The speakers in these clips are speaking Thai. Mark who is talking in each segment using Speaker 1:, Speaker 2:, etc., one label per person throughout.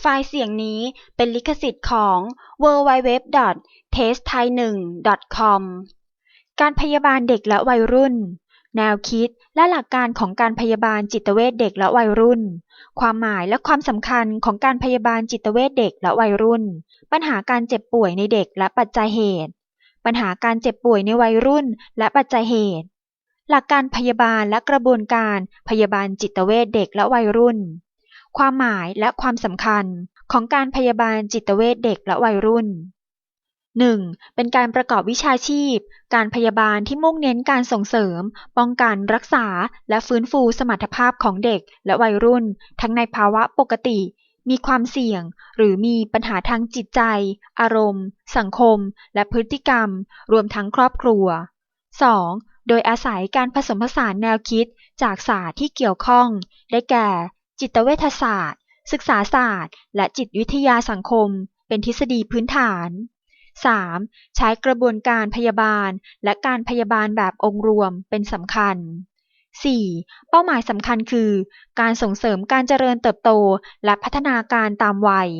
Speaker 1: ไฟล์เสียงนี้เป็นลิขสิทธิ์ของ www.testthai1.com การพยาบาลเด็กและวัยรุ่น แนวคิดและหลักการของการพยาบาลจิตเวชเด็กและวัยรุ่น ความหมายและความสำคัญของการพยาบาลจิตเวชเด็กและวัยรุ่น ปัญหาการเจ็บป่วยในเด็กและปัจจัยเหตุ ปัญหาการเจ็บป่วยในวัยรุ่นและปัจจัยเหตุ หลักการพยาบาลและกระบวนการพยาบาลจิตเวชเด็กและวัยรุ่น ความหมายและความสำคัญของการพยาบาลจิตเวชเด็กและวัยรุ่น 1. เป็นการประกอบวิชาชีพ การพยาบาลที่มุ่งเน้นการส่งเสริม ป้องกันรักษา และฟื้นฟูสมรรถภาพของเด็กและวัยรุ่น ทั้งในภาวะปกติ มีความเสี่ยง หรือมีปัญหาทางจิตใจ อารมณ์ สังคม และพฤติกรรม รวมทั้งครอบครัว 2. โดยอาศัยการผสมผสานแนวคิดจากศาสตร์ที่เกี่ยวข้อง ได้แก่ จิตเวชศาสตร์ ศึกษาศาสตร์ และจิตวิทยาสังคม เป็นทฤษฎีพื้นฐาน 3. ใช้กระบวนการพยาบาล และการพยาบาลแบบองค์รวมเป็นสำคัญ 4. เป้าหมายสำคัญคือ การส่งเสริมการเจริญเติบโต และพัฒนาการตามวัย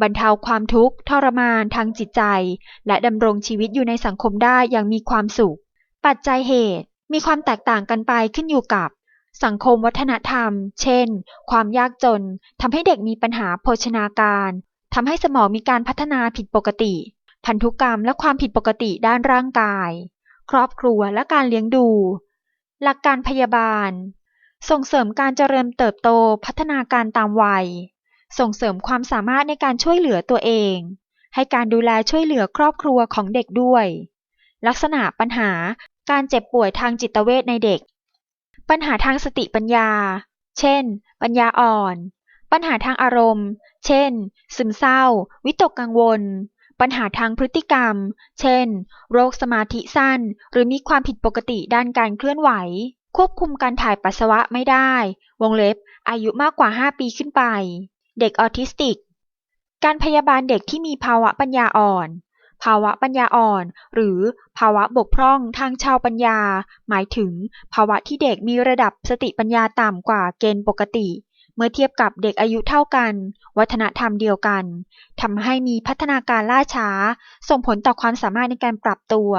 Speaker 1: บรรเทาความทุกข์ทรมานทางจิตใจ และดำรงชีวิตอยู่ในสังคมได้อย่างมีความสุข ปัจจัยเหตุมีความแตกต่างกันไปขึ้นอยู่กับ สังคมวัฒนธรรม เช่น ความยากจนทำให้เด็กมีปัญหาโภชนาการทำให้สมองมีการพัฒนาผิดปกติ พันธุกรรมและความผิดปกติด้านร่างกาย ครอบครัวและการเลี้ยงดู หลักการพยาบาล ส่งเสริมการเจริญเติบโตพัฒนาการตามวัย ส่งเสริมความสามารถในการช่วยเหลือตัวเอง ให้การดูแลช่วยเหลือครอบครัวของเด็กด้วย ลักษณะปัญหาการเจ็บป่วยทางจิตเวชในเด็ก ปัญหาทางสติปัญญา เช่น ปัญญาอ่อน ปัญหาทางอารมณ์ เช่น ซึมเศร้า วิตกกังวล ปัญหาทางพฤติกรรม เช่น โรคสมาธิสั้น หรือมีความผิดปกติด้านการเคลื่อนไหว ควบคุมการถ่ายปัสสาวะไม่ได้ วงเล็บ อายุมากกว่า 5 ปีขึ้นไป เด็กออทิสติก การพยาบาลเด็กที่มีภาวะปัญญาอ่อน ภาวะปัญญาอ่อน หรือภาวะบกพร่องทางชาวปัญญา หมายถึงภาวะที่เด็กมีระดับสติปัญญาต่ำกว่าเกณฑ์ปกติ เมื่อเทียบกับเด็กอายุเท่ากัน วัฒนธรรมเดียวกันทำให้มีพัฒนาการล่าช้า ส่งผลต่อความสามารถในการปรับตัว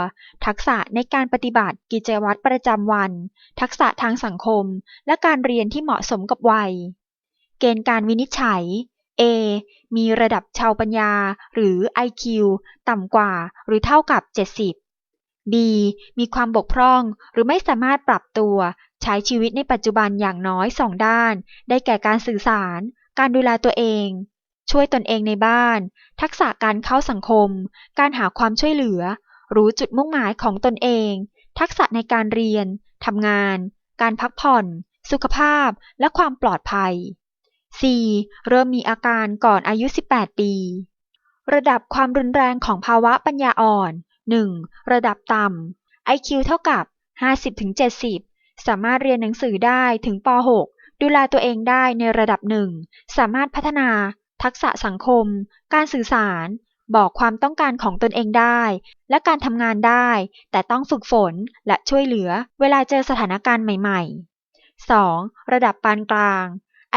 Speaker 1: ทักษะในการปฏิบัติกิจวัตรประจำวัน ทักษะทางสังคม และการเรียนที่เหมาะสมกับวัย เกณฑ์การวินิจฉัย A มีระดับชาวปัญญาหรือ IQ ต่ำกว่าหรือเท่ากับ 70 B มีความบกพร่องหรือไม่สามารถปรับตัว ใช้ชีวิตในปัจจุบันอย่างน้อยสองด้าน ได้แก่การสื่อสาร การดูแลตัวเอง ช่วยตนเองในบ้าน ทักษะการเข้าสังคม การหาความช่วยเหลือ รู้จุดมุ่งหมายของตนเอง ทักษะในการเรียนทำงาน การพักผ่อน สุขภาพ และความปลอดภัย 4. เริ่มมีอาการก่อนอายุ 18 ปี ระดับความรุนแรงของภาวะปัญญาอ่อน 1. ระดับต่ำ IQ เท่ากับ 50-70 สามารถเรียนหนังสือได้ถึงป .6 ดูแลตัวเองได้ในระดับหนึ่ง สามารถพัฒนา ทักษะสังคม การสื่อสาร บอกความต้องการของตนเองได้ และการทำงานได้ แต่ต้องฝึกฝนและช่วยเหลือเวลาเจอสถานการณ์ใหม่ ๆ 2. ระดับปานกลาง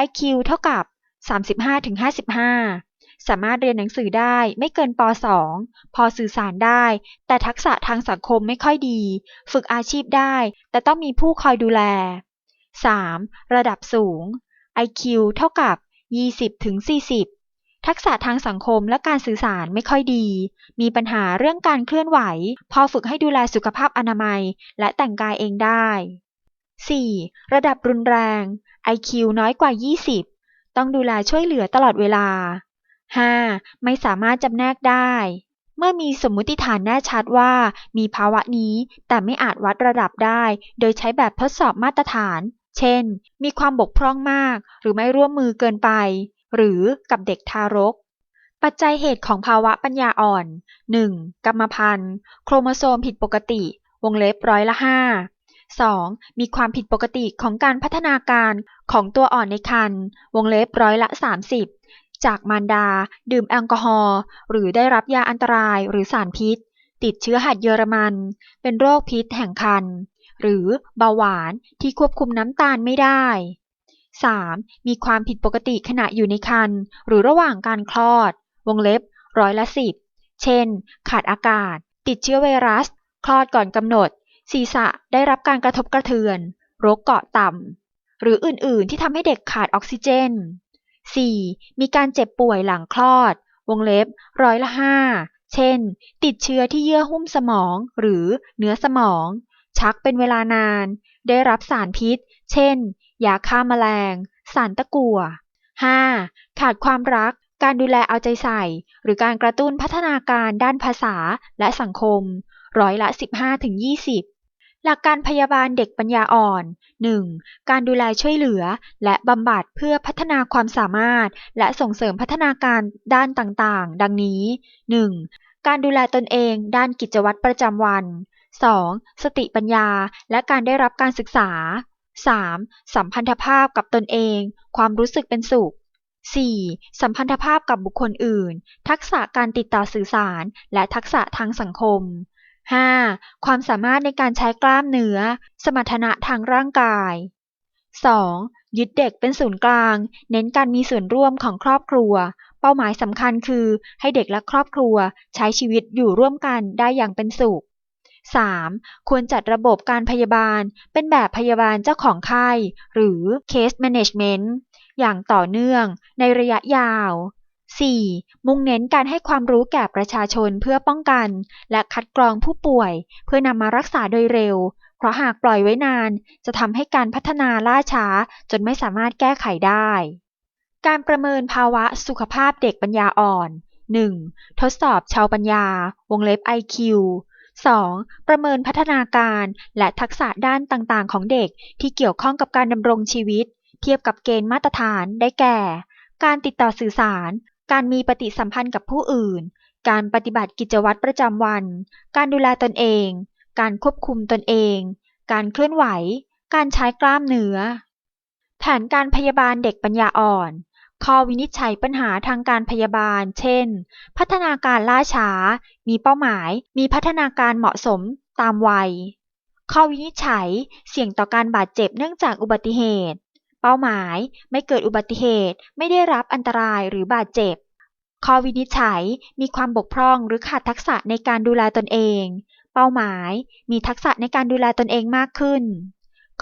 Speaker 1: IQ เท่ากับ 35-55 สามารถเรียนหนังสือได้ไม่เกินป .2 พอสื่อสารได้ แต่ทักษะทางสังคมไม่ค่อยดี ฝึกอาชีพได้ แต่ต้องมีผู้คอยดูแล 3. ระดับสูง IQ เท่ากับ 20-40 ทักษะทางสังคมและการสื่อสารไม่ค่อยดี มีปัญหาเรื่องการเคลื่อนไหว พอฝึกให้ดูแลสุขภาพอนามัย และแต่งกายเองได้ 4. ระดับรุนแรง IQ น้อยกว่า 20 ต้องดูแลช่วยเหลือตลอดเวลา 5. ไม่สามารถจำแนกได้ เมื่อมีสมมุติฐานแน่ชัดว่ามีภาวะนี้แต่ไม่อาจวัดระดับได้ โดยใช้แบบทดสอบมาตรฐาน เช่น มีความบกพร่องมาก หรือไม่ร่วมมือเกินไป หรือกับเด็กทารก ปัจจัยเหตุของภาวะปัญญาอ่อน 1. กรรมพันธุ์ โครโมโซมผิดปกติ วงเล็บร้อยละ5 2. มีความผิดปกติของการพัฒนาการของตัวอ่อนในครรภ์วงเล็บร้อยละ 30 จากมารดา ดื่มแอลกอฮอล์หรือได้รับยาอันตรายหรือสารพิษ ติดเชื้อหัดเยอรมัน เป็นโรคพิษแห่งครรภ์หรือเบาหวานที่ควบคุมน้ำตาลไม่ได้ 3. มีความผิดปกติขณะอยู่ในครรภ์หรือระหว่างการคลอด วงเล็บร้อยละสิบเช่น ขาดอากาศ ติดเชื้อไวรัส คลอดก่อนกำหนด ศีรษะได้รับการกระทบกระเทือน โรคเกาะต่ำ หรืออื่น ๆ ที่ทำให้เด็กขาดออกซิเจน 4. มีการเจ็บป่วยหลังคลอด วงเล็บร้อยละห้าเช่น ติดเชื้อที่เยื่อหุ้มสมองหรือเนื้อสมอง ชักเป็นเวลานาน ได้รับสารพิษ เช่น ยาฆ่าแมลง สารตะกั่ว 5. ขาดความรัก การดูแลเอาใจใส่ หรือการกระตุ้นพัฒนาการด้านภาษาและสังคม ร้อยละ 15-20 หลักการพยาบาลเด็กปัญญาอ่อน 1. การดูแลช่วยเหลือ และบำบัดเพื่อพัฒนาความสามารถ และส่งเสริมพัฒนาการด้านต่างๆ ดังนี้ 1. การดูแลตนเองด้านกิจวัตรประจำวัน 2. สติปัญญา และการได้รับการศึกษา 3. สัมพันธภาพกับตนเอง ความรู้สึกเป็นสุข 4. สัมพันธภาพกับบุคคลอื่น ทักษะการติดต่อสื่อสาร และทักษะทางสังคม 5. ความสามารถในการใช้กล้ามเนื้อ สมรรถนะทางร่างกาย 2. ยึดเด็กเป็นศูนย์กลาง เน้นการมีส่วนร่วมของครอบครัว เป้าหมายสำคัญคือให้เด็กและครอบครัวใช้ชีวิตอยู่ร่วมกันได้อย่างเป็นสุข 3. ควรจัดระบบการพยาบาล เป็นแบบพยาบาลเจ้าของไข้ หรือ case management อย่างต่อเนื่องในระยะยาว 4. มุ่งเน้นการให้ความรู้แก่ประชาชนเพื่อป้องกัน และคัดกรองผู้ป่วย เพื่อนำมารักษาโดยเร็ว เพราะหากปล่อยไว้นาน จะทำให้การพัฒนาล่าช้า จนไม่สามารถแก้ไขได้ การประเมินภาวะสุขภาพเด็กปัญญาอ่อน 1. ทดสอบชาวปัญญา วงเล็บ IQ 2. ประเมินพัฒนาการและทักษะด้านต่างๆ ของเด็กที่เกี่ยวข้องกับการดำรงชีวิต เทียบกับเกณฑ์มาตรฐานได้แก่ การติดต่อสื่อสาร การมีปฏิสัมพันธ์กับผู้อื่น การปฏิบัติกิจวัตรประจำวัน การดูแลตนเอง การควบคุมตนเอง การเคลื่อนไหว การใช้กล้ามเนื้อ แผนการพยาบาลเด็กปัญญาอ่อน ข้อวินิจฉัยปัญหาทางการพยาบาล เช่น พัฒนาการล่าช้า มีเป้าหมาย มีพัฒนาการเหมาะสมตามวัย ข้อวินิจฉัย เสี่ยงต่อการบาดเจ็บเนื่องจากอุบัติเหตุ เป้าหมาย ไม่เกิดอุบัติเหตุ ไม่ได้รับอันตรายหรือบาดเจ็บ ข้อวินิจฉัย มีความบกพร่องหรือขาดทักษะในการดูแลตนเอง เป้าหมาย มีทักษะในการดูแลตนเองมากขึ้น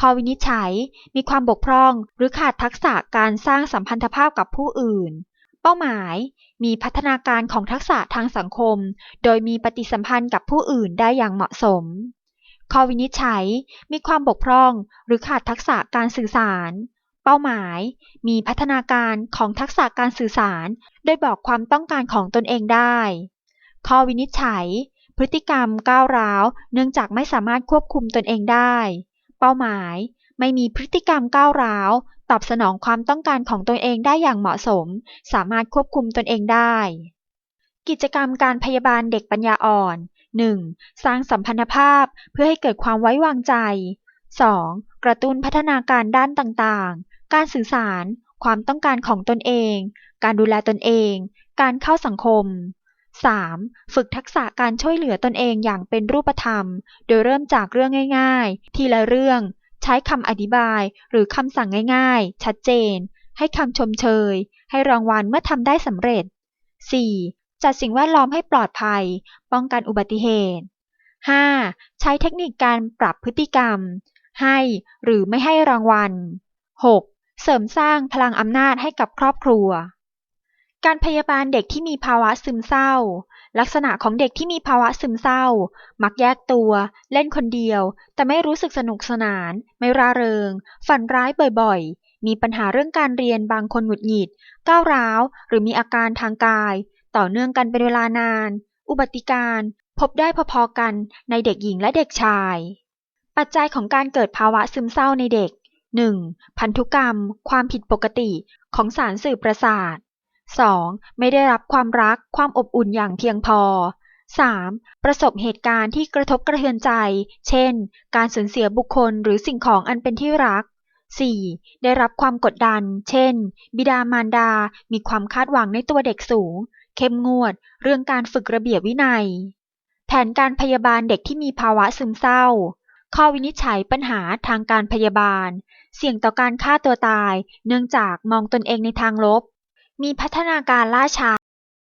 Speaker 1: ข้อวินิจฉัย มีความบกพร่องหรือขาดทักษะการสร้างสัมพันธภาพกับผู้อื่น เป้าหมาย มีพัฒนาการของทักษะทางสังคม โดยมีปฏิสัมพันธ์กับผู้อื่นได้อย่างเหมาะสมข้อวินิจฉัย มีความบกพร่อง หรือขาดทักษะการสื่อสาร เป้าหมาย มีพัฒนาการของทักษะการสื่อสาร โดยบอกความต้องการของตนเองได้ ข้อวินิจฉัย พฤติกรรมก้าวร้าว เนื่องจากไม่สามารถควบคุมตนเองได้ เป้าหมาย ไม่มีพฤติกรรมก้าวร้าว ตอบสนองความต้องการของตนเองได้อย่างเหมาะสม สามารถควบคุมตนเองได้ กิจกรรมการพยาบาลเด็กปัญญาอ่อน 1. สร้างสัมพันธภาพเพื่อให้เกิดความไว้วางใจ 2. กระตุ้นพัฒนาการด้านต่างๆ การสื่อสาร ความต้องการของตนเอง การดูแลตนเอง การเข้าสังคม 3. ฝึกทักษะการช่วยเหลือตนเองอย่างเป็นรูปธรรม โดยเริ่มจากเรื่องง่าย ๆ ทีละเรื่อง ใช้คำอธิบาย หรือคำสั่งง่าย ๆ ชัดเจน ให้คำชมเชย ให้รางวัลเมื่อทำได้สำเร็จ 4. จัดสิ่งแวดล้อมให้ปลอดภัย ป้องกันอุบัติเหตุ 5. ใช้เทคนิคการปรับพฤติกรรม ให้หรือไม่ให้รางวัล 6. เสริมสร้างพลังอำนาจให้กับครอบครัว การพยาบาลเด็กที่มีภาวะซึมเศร้า ลักษณะของเด็กที่มีภาวะซึมเศร้า มักแยกตัว เล่นคนเดียว แต่ไม่รู้สึกสนุกสนาน ไม่ร่าเริง ฝันร้ายบ่อยๆ มีปัญหาเรื่องการเรียนบางคนหงุดหงิด ก้าวร้าว หรือมีอาการทางกาย ต่อเนื่องกันเป็นเวลานาน อุบัติการพบได้พอๆกันในเด็กหญิงและเด็กชาย ปัจจัยของการเกิดภาวะซึมเศร้าในเด็ก 1. พันธุกรรม ความผิดปกติของสารสื่อประสาท 2. ไม่ได้รับความรักความอบอุ่นอย่างเพียงพอ 3. ประสบเหตุการณ์ที่กระทบกระเทือนใจ เช่น การสูญเสียบุคคลหรือสิ่งของอันเป็นที่รัก 4. ได้รับความกดดัน เช่น บิดามารดา มีความคาดหวังในตัวเด็กสูง เข้มงวด เรื่องการฝึกระเบียบวินัย แผนการพยาบาลเด็กที่มีภาวะซึมเศร้า ข้อวินิจฉัยปัญหาทางการพยาบาล เสี่ยงต่อการฆ่าตัวตายเนื่องจากมองตนเองในทางลบ มีพัฒนาการล่าช้า